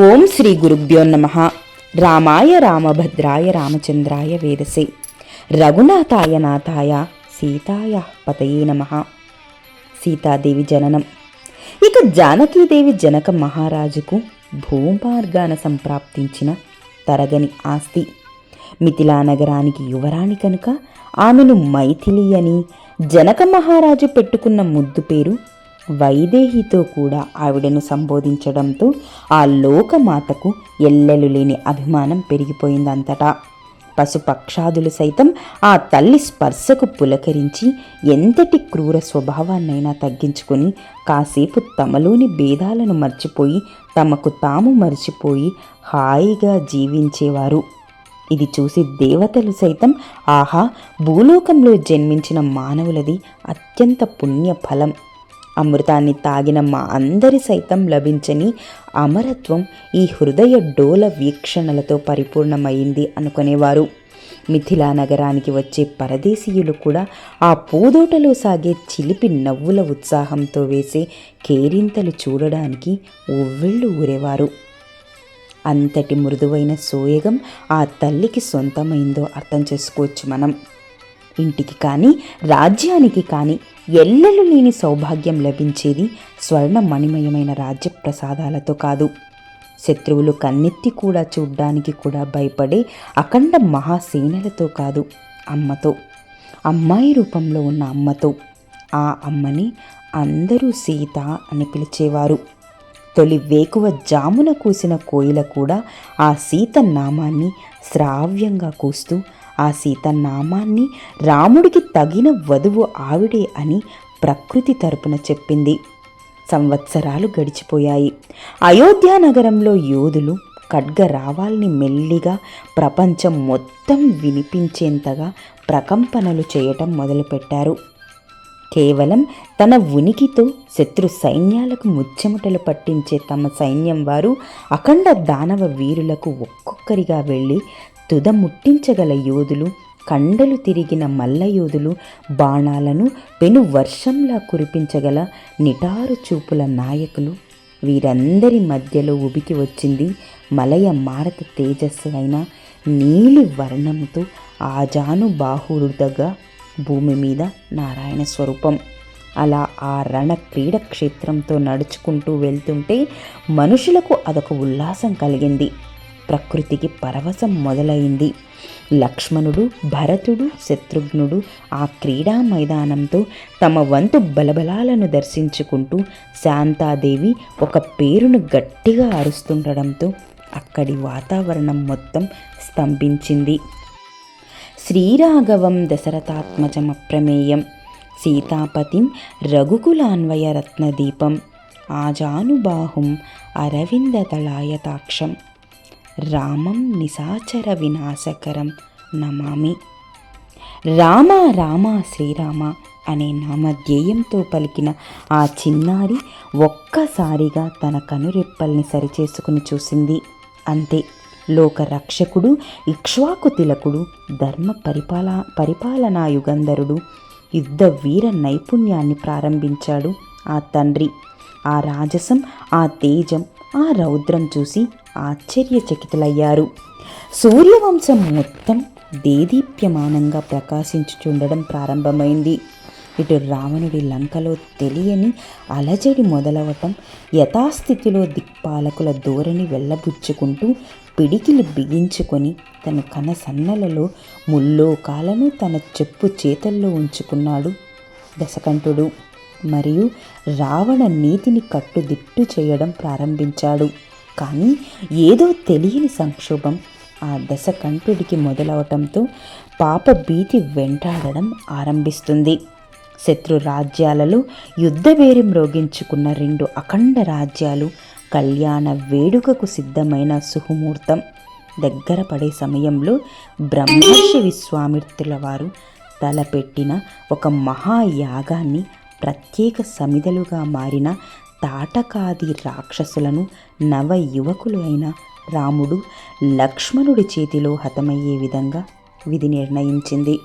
ఓం శ్రీ గురుభ్యో నమ. రామాయ రామభద్రాయ రామచంద్రాయ వేదసే. రఘునాథాయ నాథాయ సీతాయ పతయే నమ. సీతాదేవి జననం. ఇక జానకీదేవి జనక మహారాజుకు భూమార్గాన సంప్రాప్తించిన తరగని ఆస్తి. మిథిలా నగరానికి యువరాణి కనుక ఆమెను మైథిలి అని జనక మహారాజు పెట్టుకున్న ముద్దు పేరు వైదేహితో కూడా ఆవిడను సంబోధించడంతో ఆ లోకమాతకు ఎల్లెలు లేని అభిమానం పెరిగిపోయిందంతటా. పశుపక్షాదులు సైతం ఆ తల్లి స్పర్శకు పులకరించి ఎంతటి క్రూర స్వభావాన్నైనా తగ్గించుకొని కాసేపు తమలోని భేదాలను మర్చిపోయి తమకు తాము మర్చిపోయి హాయిగా జీవించేవారు. ఇది చూసి దేవతలు సైతం ఆహా భూలోకంలో జన్మించిన మానవులది అత్యంత పుణ్య ఫలం అమృతాన్ని తాగిన మా అందరి సైతం లభించని అమరత్వం ఈ హృదయ డోల వీక్షణలతో పరిపూర్ణమైంది అనుకునేవారు. మిథిలా నగరానికి వచ్చే పరదేశీయులు కూడా ఆ పూదోటలో సాగే చిలిపి నవ్వుల ఉత్సాహంతో వేసే కేరింతలు చూడడానికి ఉవ్విళ్ళు ఊరేవారు. అంతటి మృదువైన సోయగం ఆ తల్లికి సొంతమైందో అర్థం చేసుకోవచ్చు మనం. ఇంటికి కానీ రాజ్యానికి కానీ ఎల్లలు లేని సౌభాగ్యం లభించేది స్వర్ణ మణిమయమైన రాజ్య ప్రసాదాలతో కాదు. శత్రువులు కన్నెత్తి కూడా చూడ్డానికి కూడా భయపడే అఖండ మహాసేనలతో కాదు అమ్మతో. అమ్మాయి రూపంలో ఉన్న అమ్మతో. ఆ అమ్మని అందరూ సీత అని పిలిచేవారు. తొలి వేకువ జామున కూసిన కోయిల కూడా ఆ సీత నామాన్ని శ్రావ్యంగా కూస్తూ ఆ సీత నామాన్ని రాముడికి తగిన వధువు ఆవిడే అని ప్రకృతి తరపున చెప్పింది. సంవత్సరాలు గడిచిపోయాయి. అయోధ్య నగరంలో యోధులు ఖడ్గ రావాల్ని మెల్లిగా ప్రపంచం మొత్తం వినిపించేంతగా ప్రకంపనలు చేయటం మొదలుపెట్టారు. కేవలం తన ఉనికితో శత్రు సైన్యాలకు ముచ్చెమటలు పట్టించే తమ సైన్యం వారు అఖండ దానవ వీరులకు ఒక్కొక్కరిగా వెళ్ళి తుద ముట్టించగల యోధులు కండలు తిరిగిన మల్లయోధులు బాణాలను పెను వర్షంలా కురిపించగల నిటారు చూపుల నాయకులు. వీరందరి మధ్యలో ఉబికి వచ్చింది మలయ మారత తేజస్సు అయిన నీలి వర్ణంతో ఆజానుబాహుడుగా భూమి మీద నారాయణ స్వరూపం. అలా ఆ రణ క్రీడక్షేత్రంతో నడుచుకుంటూ వెళ్తుంటే మనుషులకు అదొక ఉల్లాసం కలిగింది. ప్రకృతికి పరవశం మొదలైంది. లక్ష్మణుడు భరతుడు శత్రుఘ్నుడు ఆ క్రీడా మైదానంతో తమ వంతు బలబలాలను దర్శించుకుంటూ శాంతాదేవి ఒక పేరును గట్టిగా అరుస్తుండడంతో అక్కడి వాతావరణం మొత్తం స్తంభించింది. శ్రీరాఘవం దశరథాత్మజమప్రమేయం సీతాపతిం రఘుకులాన్వయ రత్నదీపం. ఆజానుబాహుం అరవిందదళాయతాక్షం రామం నిశాచర వినాశకరం నమామి. రామ రామ శ్రీరామ అనే నామధ్యేయంతో పలికిన ఆ చిన్నారి ఒక్కసారిగా తన కనురెప్పల్ని సరిచేసుకుని చూసింది. అంతే లోక రక్షకుడు ఇక్ష్వాకు తిలకుడు ధర్మ పరిపాల పరిపాలనా యుగంధరుడు యుద్ధ వీర నైపుణ్యాన్ని ప్రారంభించాడు ఆ తండ్రి. ఆ రాజసం ఆ తేజం ఆ రౌద్రం చూసి ఆశ్చర్యచకితులయ్యారు. సూర్యవంశం మొత్తం దేదీప్యమానంగా ప్రకాశించుచుండడం ప్రారంభమైంది. ఇటు రావణుడి లంకలో తెలియని అలజడి మొదలవటం యథాస్థితిలో దిక్పాలకుల ధోరణి వెళ్ళబుచ్చుకుంటూ పిడికిలి బిగించుకొని తన కన సన్నలలో ముల్లోకాలను తన చెప్పు చేతల్లో ఉంచుకున్నాడు దశకంఠుడు. మరియు రావణ నీతిని కట్టుదిట్టు చేయడం ప్రారంభించాడు. కానీ ఏదో తెలియని సంక్షోభం ఆ దశ దశకంఠుడికి మొదలవటంతో పాప భీతి వెంటాడడం ఆరంభిస్తుంది. శత్రు రాజ్యాలలో యుద్ధవేరి మ్రోగించుకున్న రెండు అఖండ రాజ్యాలు కళ్యాణ వేడుకకు సిద్ధమైన సుహుమూర్తం. దగ్గర పడే సమయంలో బ్రహ్మర్షి విశ్వామిత్రుల వారు తలపెట్టిన ఒక మహాయాగాన్ని ప్రత్యేక సమిధలుగా మారిన తాటకాది రాక్షసులను నవ యువకులు అయిన రాముడు లక్ష్మణుడి చేతిలో హతమయ్యే విధంగా విధి నిర్ణయించింది.